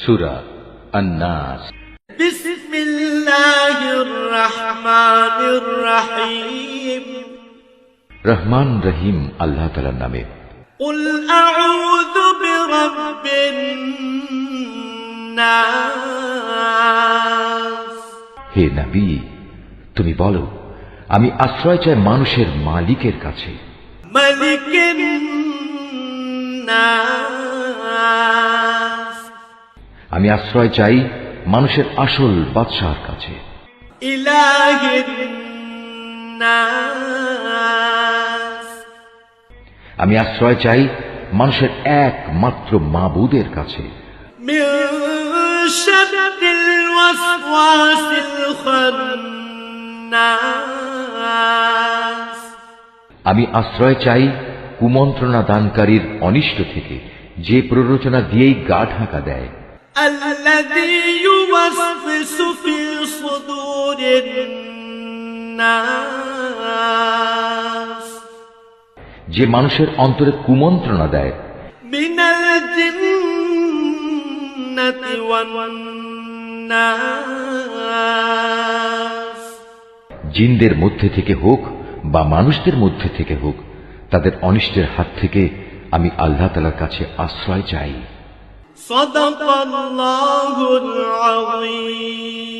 সুরা আন্নাস بسم الله الرحمن الرحيم রহমান রহিম আল্লাহ তালার নামে قل أعوذ برب الناس হে নবী তুমি বলো আমি আশ্রয় চাই মানুষের মালিকের কাছে ملك الناس আমি আশ্রয় চাই মানুষের আসল বাদশাহার কাছে। আমি আশ্রয় চাই মানুষের একমাত্র মাবুদের কাছে। আমি আশ্রয় চাই কুমন্ত্রণা দানকারীর অনিষ্ট থেকে, যে প্ররোচনা দিয়েই গা ঢাকা দেয়। الذي يوسوس في صدور الناس যে মানুষের অন্তরে কুমন্ত্রণা দেয় من الجنة والناس জিনদের মধ্যে থেকে হোক বা মানুষদের মধ্যে থেকে হোক তাদের অনিষ্টের হাত থেকে আমি আল্লাহ তালার কাছে আশ্রয় চাই صدق الله العظيم.